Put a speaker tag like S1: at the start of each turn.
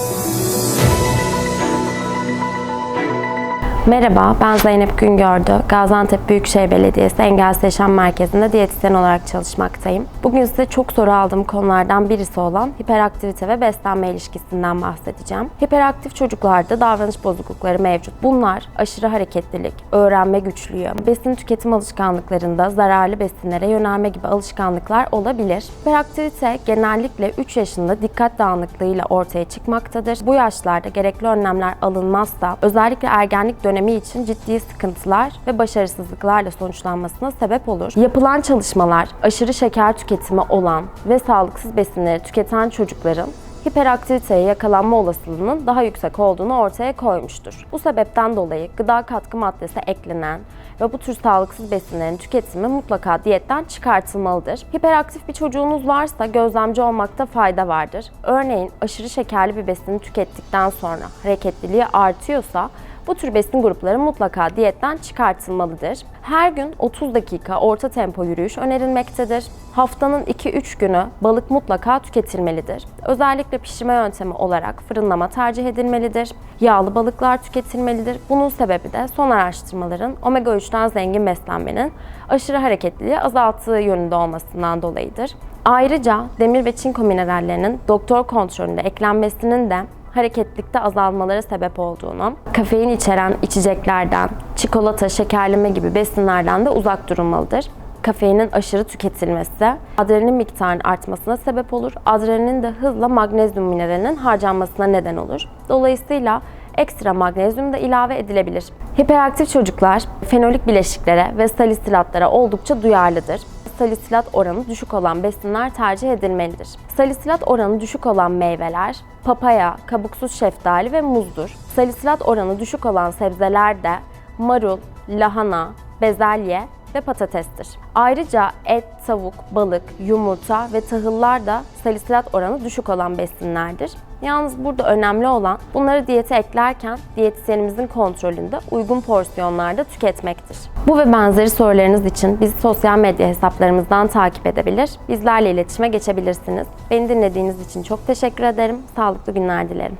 S1: Thank you. Merhaba, ben Zeynep Güngördü. Gaziantep Büyükşehir Belediyesi Engelsiz Yaşam Merkezi'nde diyetisyen olarak çalışmaktayım. Bugün size çok soru aldığım konulardan birisi olan hiperaktivite ve beslenme ilişkisinden bahsedeceğim. Hiperaktif çocuklarda davranış bozuklukları mevcut. Bunlar aşırı hareketlilik, öğrenme güçlüğü, besin tüketim alışkanlıklarında zararlı besinlere yönelme gibi alışkanlıklar olabilir. Hiperaktivite genellikle 3 yaşında dikkat dağınıklığıyla ortaya çıkmaktadır. Bu yaşlarda gerekli önlemler alınmazsa özellikle ergenlik dönemi için ciddi sıkıntılar ve başarısızlıklarla sonuçlanmasına sebep olur. Yapılan çalışmalar aşırı şeker tüketimi olan ve sağlıksız besinleri tüketen çocukların hiperaktiviteye yakalanma olasılığının daha yüksek olduğunu ortaya koymuştur. Bu sebepten dolayı gıda katkı maddesi eklenen ve bu tür sağlıksız besinlerin tüketimi mutlaka diyetten çıkartılmalıdır. Hiperaktif bir çocuğunuz varsa gözlemci olmakta fayda vardır. Örneğin aşırı şekerli bir besini tükettikten sonra hareketliliği artıyorsa bu tür besin grupları mutlaka diyetten çıkartılmalıdır. Her gün 30 dakika orta tempo yürüyüş önerilmektedir. Haftanın 2-3 günü balık mutlaka tüketilmelidir. Özellikle pişirme yöntemi olarak fırınlama tercih edilmelidir. Yağlı balıklar tüketilmelidir. Bunun sebebi de son araştırmaların omega 3'ten zengin beslenmenin aşırı hareketliliği azalttığı yönünde olmasından dolayıdır. Ayrıca demir ve çinko minerallerinin doktor kontrolünde eklenmesinin de hareketlilikte azalmalara sebep olduğunu, kafein içeren içeceklerden, çikolata, şekerleme gibi besinlerden de uzak durulmalıdır. Kafeinin aşırı tüketilmesi adrenalin miktarının artmasına sebep olur. Adrenalin de hızla magnezyum mineralinin harcanmasına neden olur. Dolayısıyla ekstra magnezyum da ilave edilebilir. Hiperaktif çocuklar fenolik bileşiklere ve salisilatlara oldukça duyarlıdır salisilat oranı düşük olan besinler tercih edilmelidir. Salisilat oranı düşük olan meyveler, papaya, kabuksuz şeftali ve muzdur. Salisilat oranı düşük olan sebzeler de marul, lahana, bezelye ve patatestir. Ayrıca et, tavuk, balık, yumurta ve tahıllar da salisilat oranı düşük olan besinlerdir. Yalnız burada önemli olan bunları diyete eklerken diyetisyenimizin kontrolünde uygun porsiyonlarda tüketmektir. Bu ve benzeri sorularınız için bizi sosyal medya hesaplarımızdan takip edebilir, bizlerle iletişime geçebilirsiniz. Beni dinlediğiniz için çok teşekkür ederim. Sağlıklı günler dilerim.